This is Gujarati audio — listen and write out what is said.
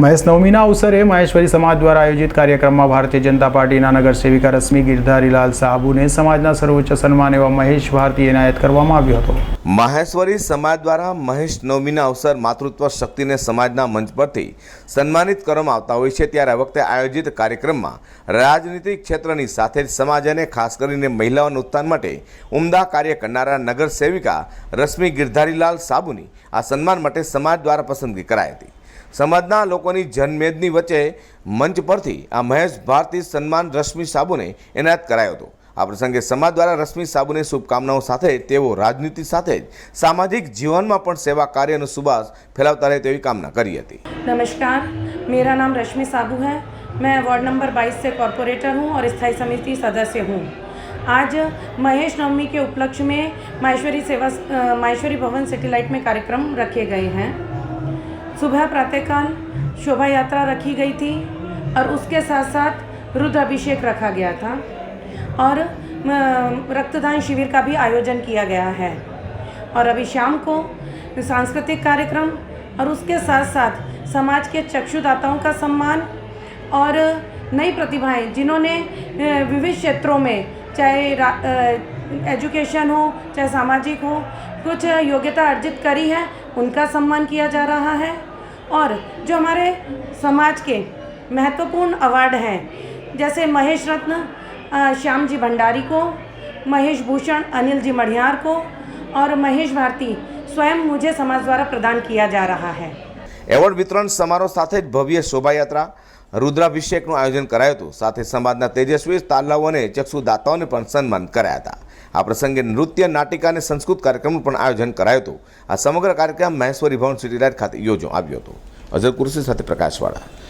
મહેશ નવમીના અવસરે મહેશ્વરી સમાજ દ્વારા આયોજિત કાર્યક્રમમાં ભારતીય જનતા પાર્ટીના નગરસેવિકા રશ્મિ ગિરધારીલાલ સાહબુને સમાજના સર્વોચ્ચ સન્માન એવા મહેશ ભારતી એનાયત કરવામાં આવ્યો હતો મહેશ્વરી સમાજ દ્વારા મહેશ નવમીના અવસર માતૃત્વ શક્તિને સમાજના મંચ પરથી સન્માનિત કરવામાં આવતા હોય છે ત્યારે આ વખતે આયોજિત કાર્યક્રમમાં રાજનીતિક ક્ષેત્રની સાથે જ સમાજ અને ખાસ કરીને મહિલાઓના ઉત્થાન માટે ઉમદા કાર્ય કરનારા નગરસેવિકા રશ્મિ ગિરધારીલાલ સાબુની આ સન્માન માટે સમાજ દ્વારા પસંદગી કરાઈ હતી સમજના લોકોની જન્મેદની વચે મંચ પરથી આ મહેશ ભારતીય સન્માન રશ્મી સાબુને ઇનામ કરાયો હતો આ પ્રસંગે સમાજ દ્વારા રશ્મી સાબુને શુભકામનાઓ સાથે તેઓ રાજનીતિ સાથે જ સામાજિક જીવનમાં પણ સેવા કાર્યનો સુવાસ ફેલાવતા રહે તેવી કામના કરી હતી નમસ્કાર મેરા નામ રશ્મી સાબુ હે મે એવોર્ડ નંબર 22 સે કોર્પોરેટર હું ઓર ઇસ્થાઈ સમિતિ સદસ્ય હું આજ મહેશ નોમી કે ઉપલક્ષ મે મૈશ્વરી સેવા મૈશ્વરી ભવન સેટેલાઇટ મે કાર્યક્રમ રખે ગયે હે सुबह प्रातःकाल शोभा यात्रा रखी गई थी और उसके साथ साथ रुद्र अभिषेक रखा गया था और रक्तदान शिविर का भी आयोजन किया गया है और अभी शाम को सांस्कृतिक कार्यक्रम और उसके साथ साथ समाज के चक्षुदाताओं का सम्मान और नई प्रतिभाएं जिन्होंने विविध क्षेत्रों में चाहे एजुकेशन हो चाहे सामाजिक हो कुछ योग्यता अर्जित करी है उनका सम्मान किया जा रहा है और जो हमारे समाज के महत्वपूर्ण अवार्ड हैं जैसे महेश रत्न श्याम जी भंडारी को महेश भूषण अनिल जी मढ़ियार को और महेश भारती स्वयं मुझे समाज द्वारा प्रदान किया जा रहा है एवॉर्ड वितरण समारोह साथ भव्य शोभा यात्रा रुद्राभिषेक આયોજન करायत साथ समाज સમાજના तेजस्वी તાલાઓ ने चक्षुदाताओं ने सम्मान कराया था આ પ્રસંગે નૃત્ય નાટિકા અને સંસ્કૃત કાર્યક્રમનું પણ આયોજન કરાયું હતું આ સમગ્ર કાર્યક્રમ મહેશ્વરી ભવન સિટી લાઇટ ખાતે યોજવામાં આવ્યો હતો અઝર કુરશી સાથે પ્રકાશવાળા